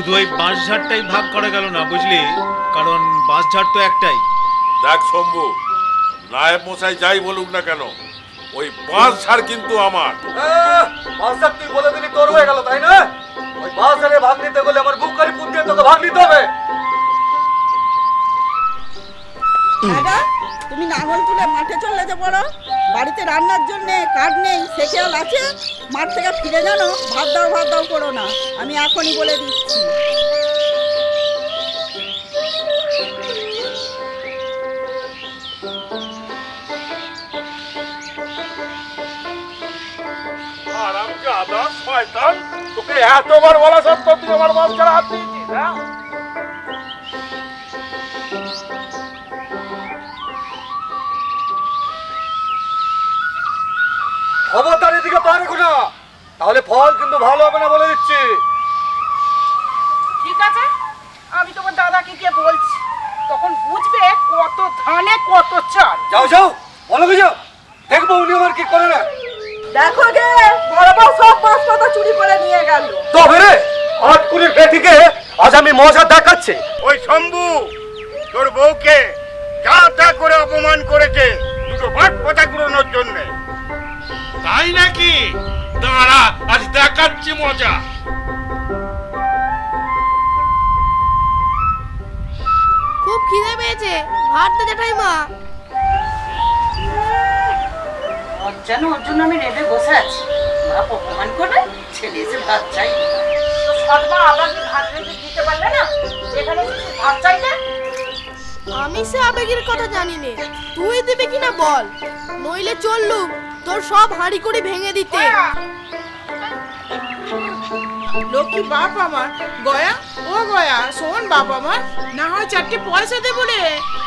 শুধু ওই বাঁশঝাড়টাই ভাগ করা গেল না বুঝলি? কারণ বাঁশঝাড় তো একটাই। দেখ শম্ভু নায়েব মশাই যাই বলুক না কেন ওই পাঁচ ছাড় কিন্তু আমার। বাসা তুই বলে দিলি তোর হয়ে গেল তাই না? ওই বাসারে ভাগ নিতে গেলে আমার বুক করে পুত দিয়ে তোকে ভাগ নিতে হবে। দাদা তুমি নাঙল তুলে মাঠে চলে যে বড় বাড়িতে রান্নার জন্য কাঠ নেই, সে খেয়াল আছে? মাঠ থেকে ফিরে জানো, ভাত দাও ভাত দাও করো না। আমি এখনই বলে দিচ্ছি। এতবার বলা সত্ত্বেও তুই আমার ছাড়া হাত দিয়েছিস হ্যাঁ? এদিকে পা রেখো না তাহলে ফল কিন্তু ভালো হবে না বলে দিচ্ছি। ঠিক আছে আমি তোমার দাদাকে গিয়ে বলছি। তখন বুঝবে কত ধানে কত চাল। যাও যাও বলো কি যাও দেখব উনি আমার কি করে না। দেখো গে বড় সব পাঁচ পাতা চুরি করে নিয়ে গেল। তবে রে আট কুড়ির বেটিকে আজ আমি মজা দেখাচ্ছি। ওই শম্ভু তোর বউকে যা তা করে অপমান করেছে দুটো ভাট পচা কুড়োনোর জন্য। তাই নাকি? দাঁড়া আজ দেখাচ্ছি মজা। খুব খিদে পেয়েছে। ভাত দে ওর জন্য ওর জন্য আমি রেডে বসে আছি। বাপ অপমান করে ছেলে এসে ভাত চাই। সদমা আবার কি ভাত রেখে দিতে পারলে না? এসেছিস ভাত চাইতে আমি সে আবেগের কথা জানি নে। তুই দিবি কিনা বল? নইলে চললুম। তোর সব হাঁড়ি করে ভেঙে দিতে। লক্ষ্মী বাপ আমার গয়া? ও গয়া শোন বাপ আমার না হয় চারটে পয়সা দেবো রে।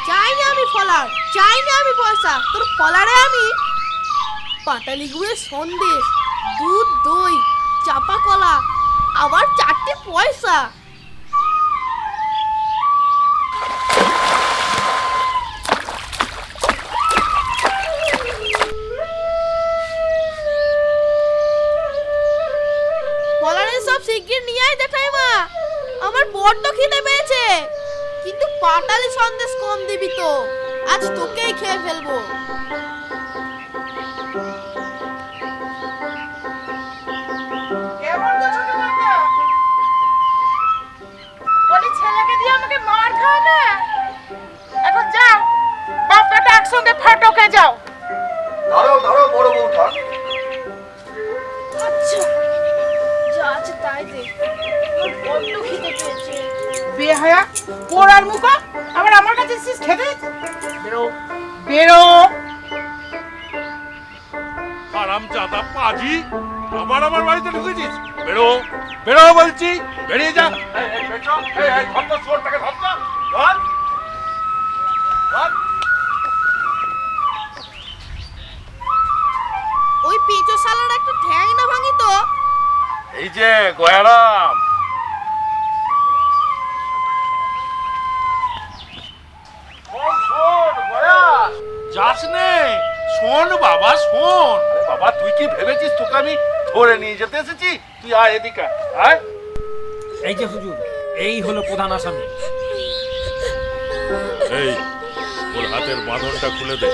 চাই না আমি ফলার চাই না আমি পয়সা তোর ফলারে আমি। পাটালি গুড়ের সন্দেশ দুধ দই চাপা কলা আবার চারটে পয়সা। খিদে পেয়েছে। কিন্তু পাটালি সন্দেশ কম দিবি তো। আজ তোকেই খেয়ে ফেলব। বেহায়া পোড়ার মুখ আবার আমার কাছে এসেছিস খেতে? বেরো। বেরো। আরাম চাঁদা পাজি আবার আমার বাড়িতে ঢুকেছিস? বেরো। বেরো বলছি বেরিয়ে যা। ধর। ওই পেঁচো শালার একটা ঠ্যাং না ভাঙি তো এই যে গয়ারাম। বাবা শোন। আরে বাবা তুই কি ভেবেছিস তোকে আমি ধরে নিয়ে যেতে এসেছি? তুই আয় এদিকে আয়। এই যে হুজুর এই হলো প্রধান আসামি। এই ওর হাতের বাঁধনটা খুলে দে।